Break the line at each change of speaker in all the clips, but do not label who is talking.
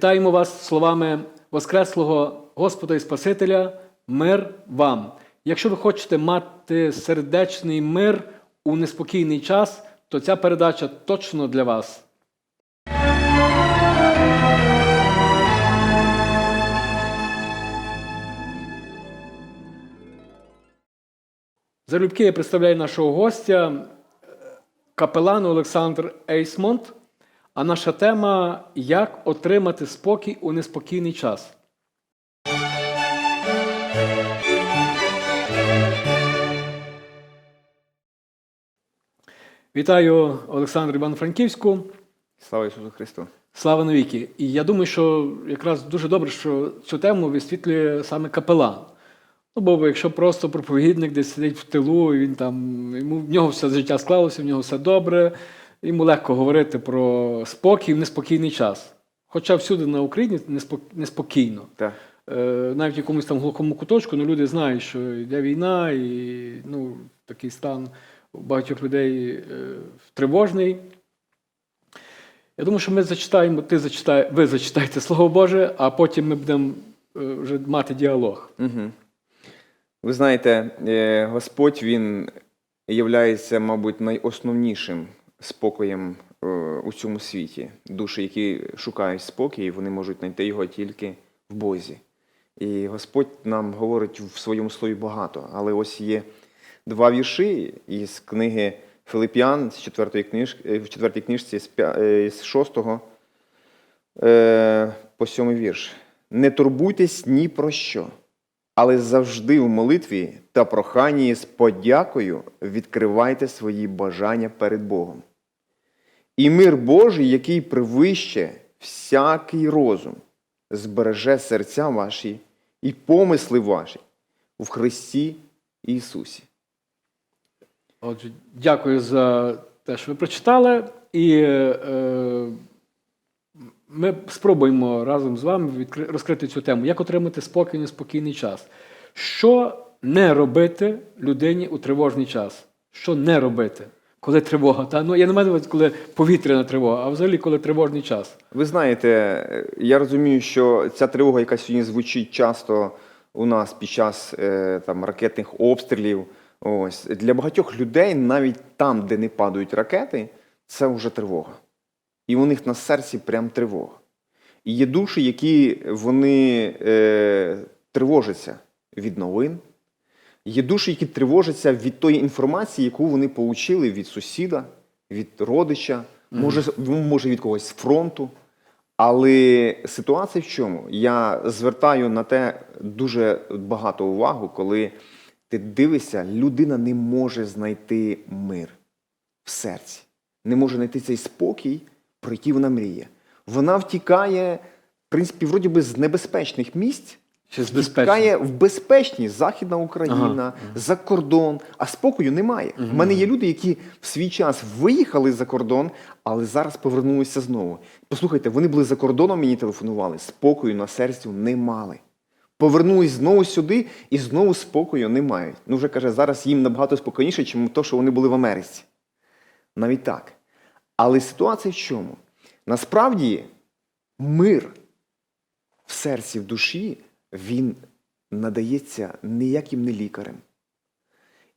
Вітаємо вас словами Воскреслого Господа і Спасителя, мир вам. Якщо ви хочете мати сердечний мир у неспокійний час, то ця передача точно для вас. Залюбки я представляю нашого гостя, е, капелан Олександр Ейсмонт. А наша тема як отримати спокій у неспокійний час. Вітаю Олександру Івано-Франківську.
Слава Ісусу Христу!
Слава навіки! І я думаю, що якраз дуже добре, що цю тему висвітлює саме капелан. Ну, бо якщо просто проповідник десь сидить в тилу, він там, йому в нього все життя склалося, в нього все добре, йому легко говорити про спокій в неспокійний час. Хоча всюди на Україні неспокійно.
Так.
Е, навіть в якомусь там глухому куточку, ну, люди знають, що йде війна, і ну, такий стан у багатьох людей е, тривожний. Я думаю, що ми зачитаємо, ти зачитай, ви зачитаєте Слово Боже, а потім ми будемо е, вже мати діалог.
Угу. Ви знаєте, е, Господь Він являється, мабуть, найосновнішим спокоєм е, у цьому світі. Душі, які шукають спокій, вони можуть знайти його тільки в Бозі. І Господь нам говорить в своєму слові багато. Але ось є два вірші із книги Филип'ян, з четвертої книжки, в четвертій книжці з, е, шостого е, по сьомий вірш. Не турбуйтесь ні про що, але завжди в молитві та проханні з подякою відкривайте свої бажання перед Богом. І мир Божий, який превище всякий розум, збереже серця ваші і помисли ваші в Христі Ісусі.
Отже, дякую за те, що ви прочитали. І е, ми спробуємо разом з вами розкрити цю тему. Як отримати спокій в неспокійний час? Що не робити людині у тривожний час? Що не робити, коли тривога? Та? Ну, я не маю коли повітряна тривога, а взагалі, коли тривожний час.
Ви знаєте, е, я розумію, що ця тривога, яка сьогодні звучить часто у нас під час е, там, ракетних обстрілів, ось, для багатьох людей, навіть там, де не падають ракети, це вже тривога. І у них на серці прям тривога. І є душі, які вони е, тривожаться від новин, є душі, які тривожаться від тої інформації, яку вони получили від сусіда, від родича, може, може від когось з фронту. Але ситуація в чому? Я звертаю на те дуже багато увагу, коли ти дивишся, людина не може знайти мир в серці, не може знайти цей спокій, про який вона мріє. Вона втікає, в принципі, вроді би з небезпечних місць,
Чи
в безпечні Західна Україна,
Ага,
за кордон, а спокою немає. У мене є люди, які в свій час виїхали за кордон, але зараз повернулися знову. Послухайте, вони були за кордоном, мені телефонували, спокою на серці не мали. Повернулись знову сюди і знову спокою не мають. Ну, вже каже, зараз їм набагато спокійніше, ніж то, що вони були в Америці. Навіть так. Але ситуація в чому? Насправді мир в серці, в душі, він надається ніяким не лікарем.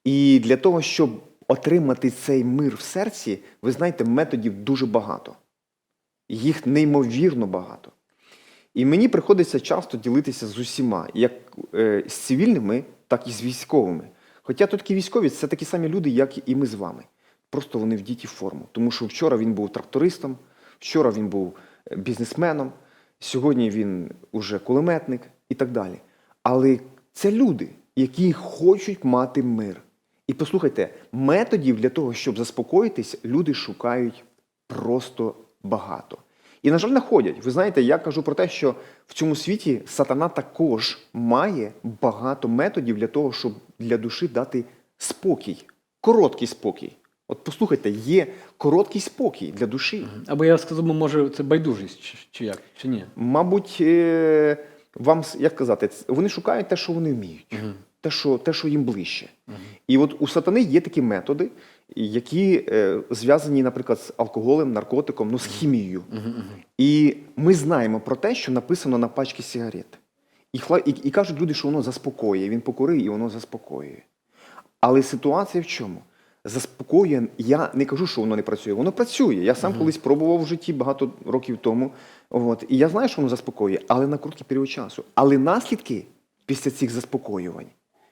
І для того, щоб отримати цей мир в серці, ви знаєте, методів дуже багато. Їх неймовірно багато. І мені приходиться часто ділитися з усіма, як е, з цивільними, так і з військовими. Хоча тут такі військові це такі самі люди, як і ми з вами. Просто вони вдіті в форму. Тому що вчора він був трактористом, вчора він був е, бізнесменом, сьогодні він уже кулеметник і так далі. Але це люди, які хочуть мати мир. І послухайте, методів для того, щоб заспокоїтись, люди шукають просто багато. І, на жаль, знаходять. Ви знаєте, я кажу про те, що в цьому світі сатана також має багато методів для того, щоб для душі дати спокій, короткий спокій. От послухайте, є короткий спокій для душі.
Або я сказав, може, це байдужість, чи, чи як, чи ні?
Мабуть, е, вам як казати, вони шукають те, що вони вміють, те, що, те, що їм ближче. І от у сатани є такі методи, які е, зв'язані, наприклад, з алкоголем, наркотиком, ну з хімією. І ми знаємо про те, що написано на пачці сигарет. І, і, і кажуть люди, що воно заспокоює. Він покурив і воно заспокоює. Але ситуація в чому? Заспокоює, я не кажу, що воно не працює. Воно працює. Я сам колись пробував в житті багато років тому. От, і я знаю, що воно заспокоює, але на короткий період часу. Але наслідки після цих заспокоювань,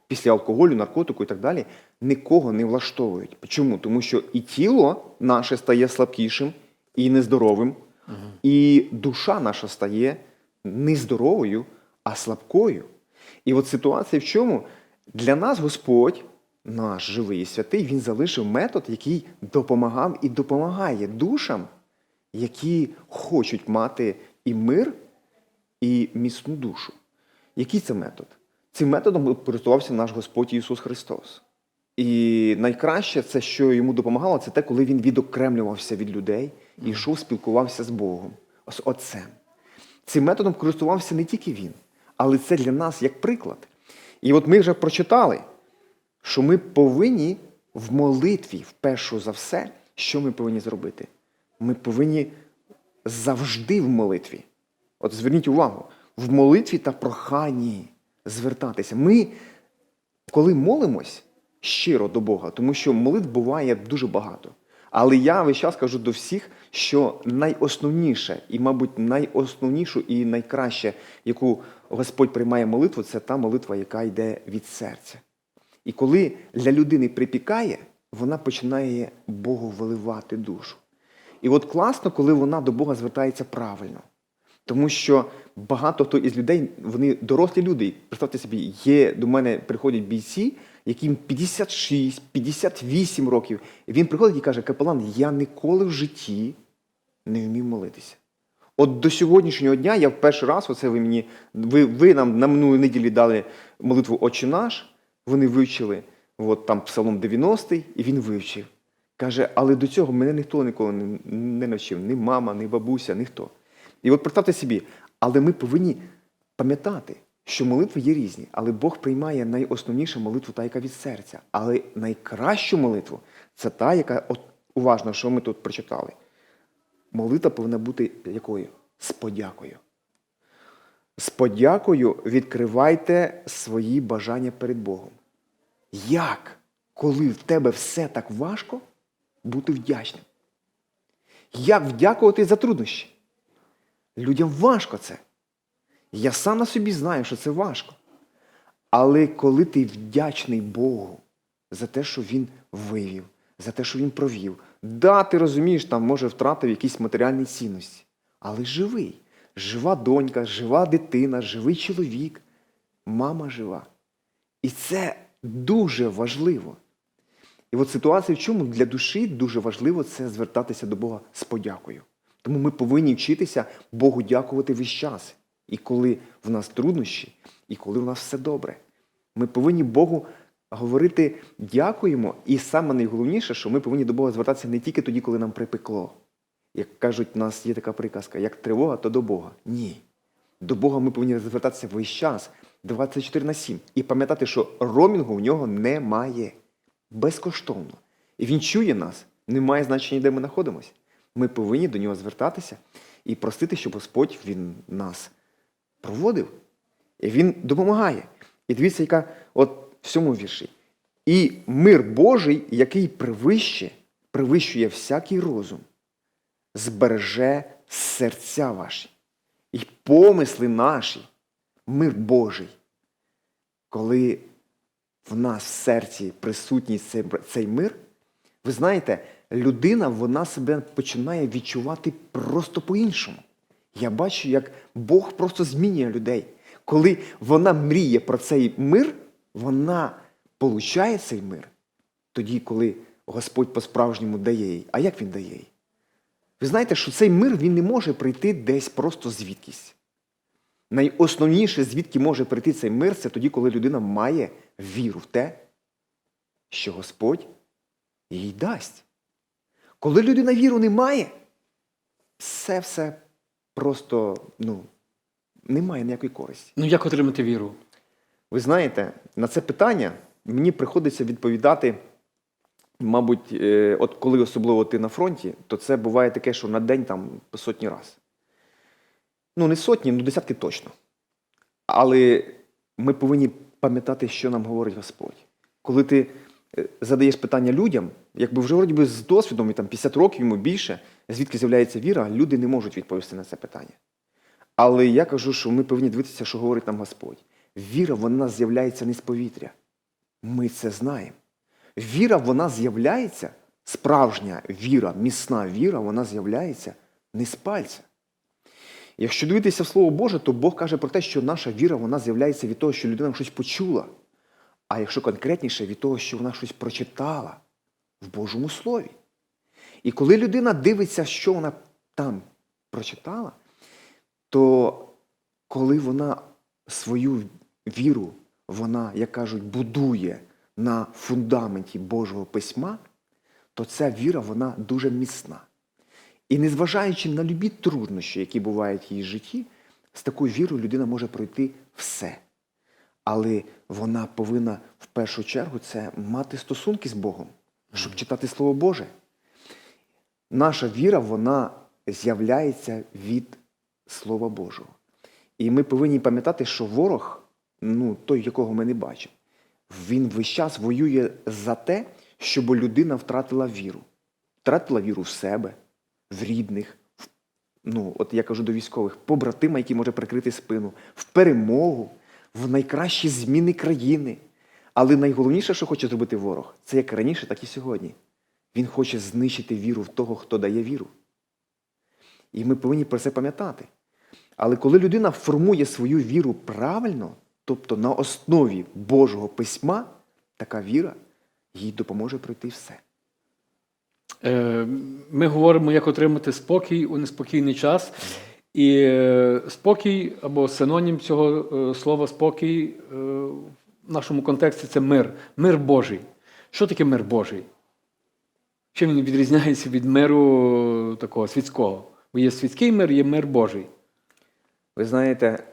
після алкоголю, наркотику і так далі, нікого не влаштовують. Чому? Тому що і тіло наше стає слабкішим і нездоровим, і душа наша стає не здоровою, а слабкою. І от ситуація в чому? Для нас Господь, наш живий і святий, Він залишив метод, який допомагав і допомагає душам, які хочуть мати і мир, і міцну душу. Який це метод? Цим методом користувався наш Господь Ісус Христос. І найкраще це, що йому допомагало, це те, коли він відокремлювався від людей і йшов, спілкувався з Богом, з Отцем. Цим методом користувався не тільки він, але це для нас як приклад. І от ми вже прочитали, що ми повинні в молитві, вперше за все, що ми повинні зробити? Ми повинні завжди в молитві. От зверніть увагу, в молитві та проханні звертатися. Ми, коли молимось щиро до Бога, тому що молитв буває дуже багато. Але я весь час кажу до всіх, що найосновніше, і, мабуть, найосновнішу і найкраще, яку Господь приймає молитву, це та молитва, яка йде від серця. І коли для людини припікає, вона починає Богу виливати душу. І от класно, коли вона до Бога звертається правильно. Тому що багато хто із людей, вони дорослі люди. Представте собі, є до мене приходять бійці, яким 56, 58 років. І він приходить і каже: Капелан, я ніколи в житті не вмів молитися. От до сьогоднішнього дня я в перший раз, оце ви мені, ви, ви нам на минулій неділі дали молитву Отче наш, вони вивчили, от там Псалом 90, і він вивчив. Каже, але до цього мене ніхто ніколи не навчив, ні мама, ні бабуся, ніхто. І от представте собі, але ми повинні пам'ятати, що молитви є різні, але Бог приймає найосновнішу молитву, та, яка від серця. Але найкращу молитву це та, яка от, уважно, що ми тут прочитали. Молитва повинна бути якою? З подякою. З подякою відкривайте свої бажання перед Богом. Як, коли в тебе все так важко, бути вдячним? Як вдякувати за труднощі? Людям важко це. Я сам на собі знаю, що це важко. Але коли ти вдячний Богу за те, що Він вивів, за те, що Він провів, да, ти розумієш, там, може, втратив якісь матеріальні цінності, але живий. Жива донька, жива дитина, живий чоловік, мама жива. І це дуже важливо. І от ситуація в чому для душі дуже важливо це звертатися до Бога з подякою. Тому ми повинні вчитися Богу дякувати весь час. І коли в нас труднощі, і коли в нас все добре. Ми повинні Богу говорити дякуємо. І саме найголовніше, що ми повинні до Бога звертатися не тільки тоді, коли нам припекло. Як кажуть, у нас є така приказка, як тривога, то до Бога. Ні. До Бога ми повинні звертатися весь час, 24 на 7. І пам'ятати, що ромінгу в нього немає. Безкоштовно. І він чує нас. Немає значення, де ми знаходимося. Ми повинні до нього звертатися і просити, щоб Господь він нас проводив. І він допомагає. І дивіться, яка от в цьому вірші. І мир Божий, який превище, превищує всякий розум, збереже серця ваші і помисли наші, мир Божий. Коли в нас в серці присутній цей, цей мир, ви знаєте, людина вона себе починає відчувати просто по-іншому. Я бачу, як Бог просто змінює людей. Коли вона мріє про цей мир, вона получає цей мир. Тоді, коли Господь по-справжньому дає їй. А як він дає їй? Ви знаєте, що цей мир він не може прийти десь просто звідкись. Найосновніше, звідки може прийти цей мир, це тоді, коли людина має віру в те, що Господь їй дасть. Коли людина віру не має, це все просто ну, немає ніякої користі.
Ну як отримати віру?
Ви знаєте, на це питання мені приходиться відповідати мабуть, е, от коли особливо ти на фронті, то це буває таке, що на день там по сотні раз. Ну, не сотні, ну десятки точно. Але ми повинні пам'ятати, що нам говорить Господь. Коли ти е, задаєш питання людям, якби вже вроді би з досвідом, і там 50 років йому більше, звідки з'являється віра, люди не можуть відповісти на це питання. Але я кажу, що ми повинні дивитися, що говорить нам Господь. Віра, вона з'являється не з повітря. Ми це знаємо. Віра, вона з'являється, справжня віра, міцна віра, вона з'являється не з пальця. Якщо дивитися в Слово Боже, то Бог каже про те, що наша віра вона з'являється від того, що людина щось почула. А якщо конкретніше, від того, що вона щось прочитала в Божому Слові. І коли людина дивиться, що вона там прочитала, то коли вона свою віру, вона, як кажуть, будує на фундаменті Божого письма, то ця віра вона дуже міцна. І незважаючи на любі труднощі, які бувають в її житті, з такою вірою людина може пройти все. Але вона повинна в першу чергу це мати стосунки з Богом, щоб читати Слово Боже. Наша віра, вона з'являється від Слова Божого. І ми повинні пам'ятати, що ворог, ну, той, якого ми не бачимо, він весь час воює за те, щоб людина втратила віру. Втратила віру в себе, в рідних, в, ну, от я кажу до військових, побратима, який може прикрити спину, в перемогу, в найкращі зміни країни. Але найголовніше, що хоче зробити ворог, це як раніше, так і сьогодні. Він хоче знищити віру в того, хто дає віру. І ми повинні про це пам'ятати. Але коли людина формує свою віру правильно, тобто на основі Божого письма, така віра їй допоможе пройти все.
Е, Ми говоримо, як отримати спокій у неспокійний час. І е, спокій або синонім цього е, слова спокій в нашому контексті це мир, мир Божий. Що таке мир Божий? Чим він відрізняється від миру такого світського? Бо є світський мир, є мир Божий.
Ви знаєте,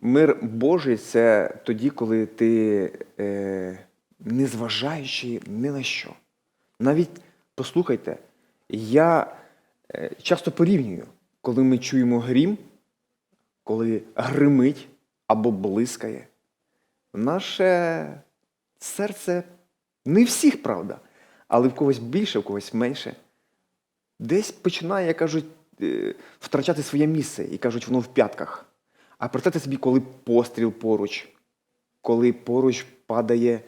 мир Божий це тоді, коли ти, е, не зважаючи ні на що. Навіть послухайте, я е, часто порівнюю, коли ми чуємо грім, коли гримить або блискає. Наше серце не всіх, правда, але в когось більше, в когось менше. Десь починає, як кажуть, е, втрачати своє місце і кажуть, воно в п'ятках. А представте собі, коли постріл поруч, коли поруч падає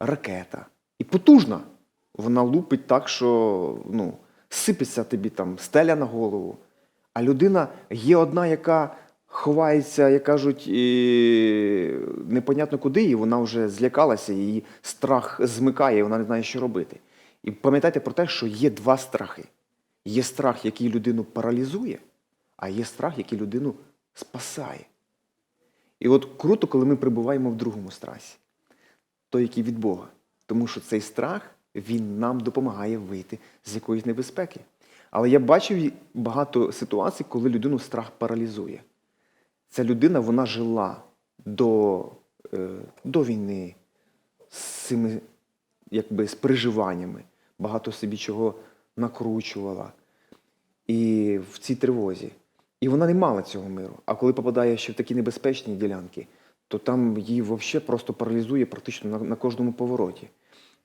ракета. І потужна. Вона лупить так, що ну, сипеться тобі там стеля на голову. А людина є одна, яка ховається, як кажуть, і непонятно куди, і вона вже злякалася, її страх змикає, і вона не знає, що робити. І пам'ятайте про те, що є два страхи. Є страх, який людину паралізує, а є страх, який людину спасає. І от круто, коли ми перебуваємо в другому страсі, той, який від Бога. Тому що цей страх, він нам допомагає вийти з якоїсь небезпеки. Але я бачив багато ситуацій, коли людину страх паралізує. Ця людина вона жила до, е, до війни з цими якби, з переживаннями, багато собі чого накручувала. І в цій тривозі. І вона не мала цього миру. А коли попадає ще в такі небезпечні ділянки, то там її взагалі просто паралізує практично на, на кожному повороті.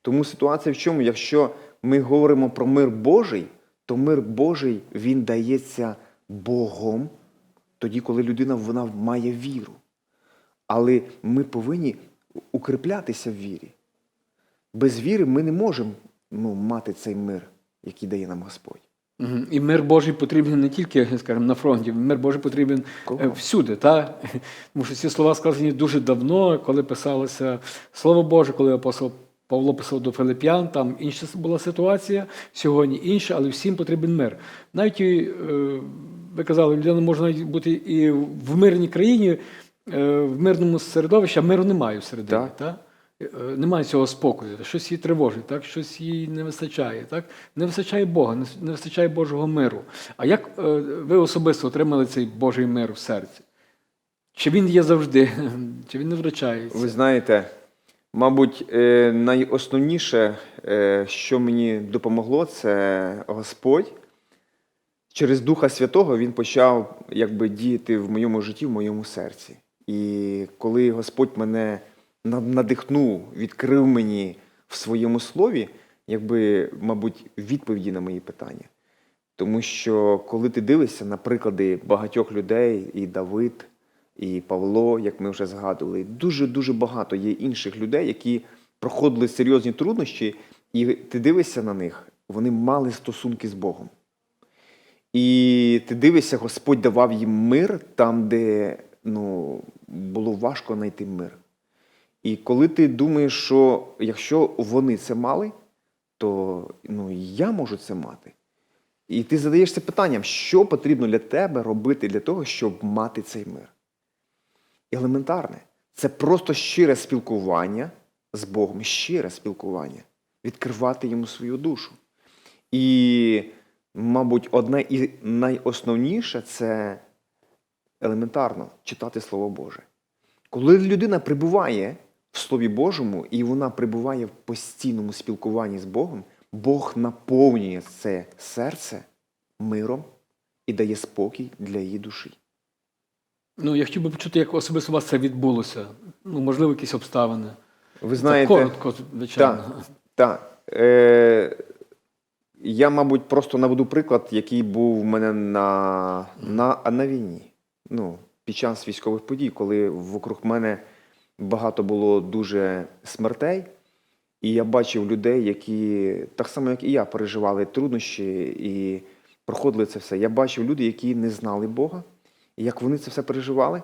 Тому ситуація в чому? Якщо ми говоримо про мир Божий, то мир Божий він дається Богом тоді, коли людина вона має віру. Але ми повинні укріплятися в вірі. Без віри ми не можемо ну, мати цей мир, який дає нам Господь.
І мир Божий потрібен не тільки, скажімо, на фронті, мир Божий потрібен е,
Кругом.
всюди. Та? Тому що ці слова сказані дуже давно, коли писалося Слово Боже, коли апостол Павло писав до Филип'ян, там інша була ситуація, сьогодні інша, але всім потрібен мир. Навіть і, е, ви казали, людина може навіть бути і в мирній країні, е, в мирному середовищі, а миру немає всередині.
Так.
Та? Е, Немає цього спокою, щось її тривожить, так? щось їй не вистачає. Так? Не вистачає Бога, не вистачає Божого миру. А як е, ви особисто отримали цей Божий мир в серці? Чи він є завжди, чи він не втрачається?
Ви знаєте, Мабуть, е, найосновніше, що мені допомогло, це Господь. Через Духа Святого Він почав якби, діяти в моєму житті, в моєму серці. І коли Господь мене надихнув, відкрив мені в своєму слові, якби, мабуть, відповіді на мої питання. Тому що коли ти дивишся на приклади багатьох людей, і Давид, і Павло, як ми вже згадували, дуже-дуже багато є інших людей, які проходили серйозні труднощі, і ти дивишся на них, вони мали стосунки з Богом. І ти дивишся, Господь давав їм мир там, де ну, було важко знайти мир. І коли ти думаєш, що якщо вони це мали, то ну, я можу це мати. І ти задаєшся питанням, що потрібно для тебе робити для того, щоб мати цей мир. Елементарне. Це просто щире спілкування з Богом, щире спілкування, відкривати йому свою душу. І, мабуть, одне і найосновніше це елементарно читати Слово Боже. Коли людина прибуває в Слові Божому і вона прибуває в постійному спілкуванні з Богом, Бог наповнює це серце миром і дає спокій для її душі.
Ну, я хотів би почути, як особисто у вас це відбулося. Ну, можливо, якісь обставини.
Ви знаєте,
Це коротко, звичайно.
Так, так. Е, я, мабуть, просто наведу приклад, який був в мене на, на, на війні. Ну, під час військових подій, коли вокруг мене багато було дуже смертей, і я бачив людей, які так само, як і я, переживали труднощі і проходили це все. Я бачив люди, які не знали Бога, і як вони це все переживали.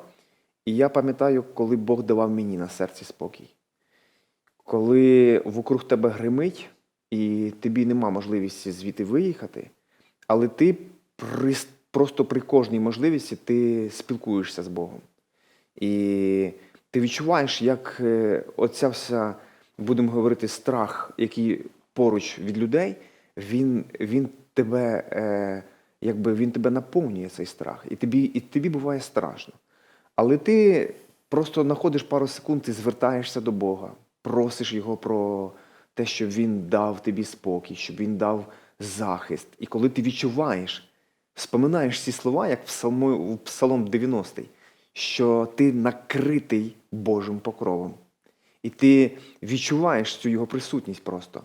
І я пам'ятаю, коли Бог давав мені на серці спокій коли вокруг тебе гримить, і тобі нема можливості звідти виїхати, але ти при, просто при кожній можливості ти спілкуєшся з Богом. І ти відчуваєш, як е, оця вся, будемо говорити, страх, який поруч від людей, він, він тебе. Е, Якби він тебе наповнює цей страх, і тобі, і тобі буває страшно. Але ти просто знаходиш пару секунд, ти звертаєшся до Бога, просиш Його про те, щоб Він дав тобі спокій, щоб Він дав захист. І коли ти відчуваєш, споминаєш ці слова, як в Псалом 90, що ти накритий Божим покровом. І ти відчуваєш цю його присутність просто.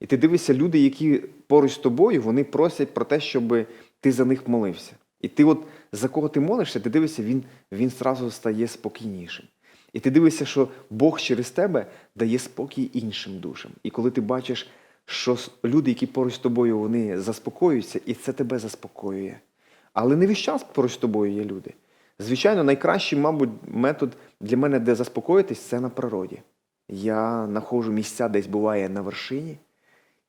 І ти дивишся, люди, які поруч з тобою, вони просять про те, щоб ти за них молився. І ти, от за кого ти молишся, ти дивишся, він, він зразу стає спокійнішим. І ти дивишся, що Бог через тебе дає спокій іншим душам. І коли ти бачиш, що люди, які поруч з тобою, вони заспокоюються, і це тебе заспокоює. Але не весь час поруч з тобою є люди. Звичайно, найкращий, мабуть, метод для мене, де заспокоїтись, це на природі. Я знаходжу місця, десь буває на вершині,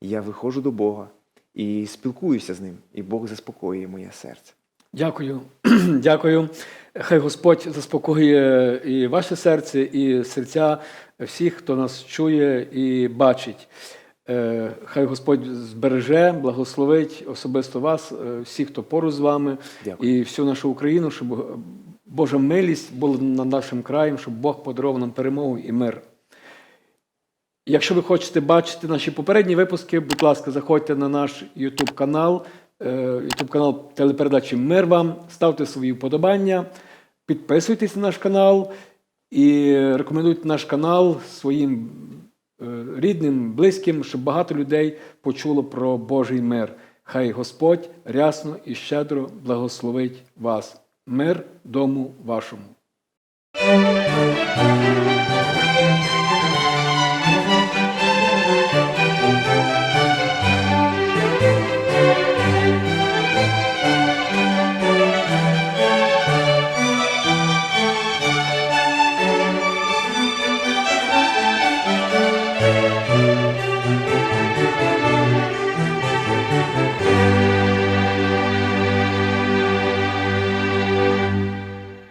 я виходжу до Бога і спілкуюся з ним, і Бог заспокоює моє серце.
Дякую. Дякую. Хай Господь заспокоює і ваше серце, і серця всіх, хто нас чує і бачить. Е, Хай Господь збереже, благословить особисто вас, е, всіх, хто поруч з вами,
Дякую.
і всю нашу Україну, щоб Божа милість була над нашим краєм, щоб Бог подарував нам перемогу і мир. Якщо ви хочете бачити наші попередні випуски, будь ласка, заходьте на наш YouTube канал, YouTube канал телепередачі Мир вам, ставте свої вподобання, підписуйтесь на наш канал і рекомендуйте наш канал своїм е, рідним, близьким, щоб багато людей почуло про Божий мир. Хай Господь рясно і щедро благословить вас. Мир дому вашому.